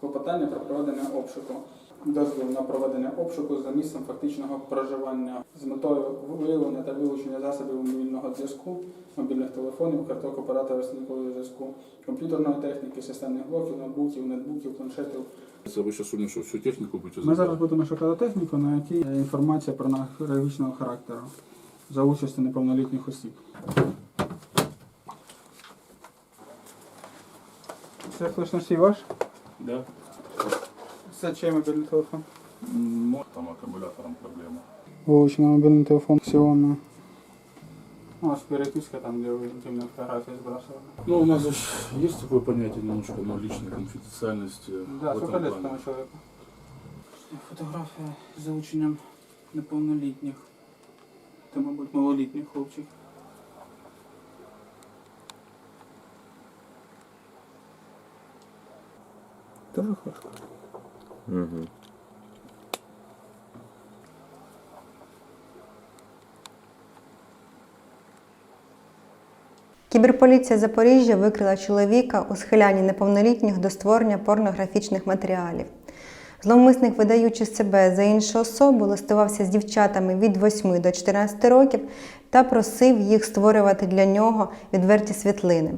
Клопотання про проведення обшуку. Дозвіл на проведення обшуку за місцем фактичного проживання з метою виявлення та вилучення засобів мобільного зв'язку, мобільних телефонів, карток оператора снігового зв'язку, комп'ютерної техніки, системних блоків, ноутбуків, нетбуків, планшетів. Це ви зараз що всю техніку будете Ми зараз будемо шукати техніку, на якій є інформація про анахрологічного характеру за участю неповнолітніх осіб. Це кличносій ваш? Да. Це чий мобільний телефон? М, Там акумулятором проблема. Вилучено мобільний телефон Xiaomi. У вас переписка там, де ви інтимні фотографії збрасували. Ну, у нас же ж есть такое понятие немножко, ну, личной конфиденциальности. Да, в сколько этом лет плане. тому чоловіку? Фотографія з залученням неповнолітніх. Це, мабуть, малолітній хлопчик. Дуже хорошо. Угу. Кіберполіція Запоріжжя викрила чоловіка у схилянні неповнолітніх до створення порнографічних матеріалів. Зловмисник, видаючи себе за іншу особу, листувався з дівчатами від 8 до 14 років та просив їх створювати для нього відверті світлини.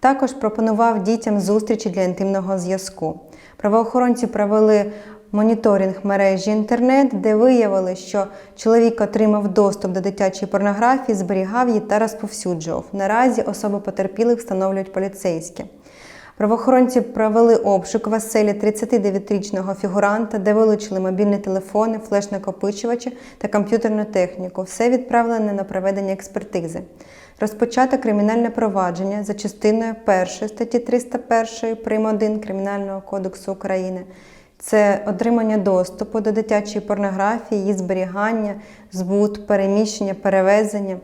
Також пропонував дітям зустрічі для інтимного зв'язку. Правоохоронці провели моніторинг мережі інтернет, де виявили, що чоловік отримав доступ до дитячої порнографії, зберігав її та розповсюджував. Наразі особи потерпілих встановлюють поліцейські. Правоохоронці провели обшук в оселі 39-річного фігуранта, де вилучили мобільні телефони, флеш-накопичувачі та комп'ютерну техніку. Все відправлене на проведення експертизи. Розпочато кримінальне провадження за частиною 1 статті 301 прим. 1 Кримінального кодексу України. Це отримання доступу до дитячої порнографії, її зберігання, збут, переміщення, перевезення.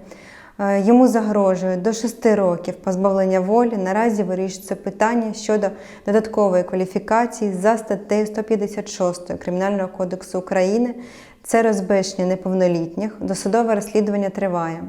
Е, Йому загрожує до 6 років позбавлення волі. Наразі вирішується питання щодо додаткової кваліфікації за статтею 156 Кримінального кодексу України. Це розбещення неповнолітніх. Досудове розслідування триває.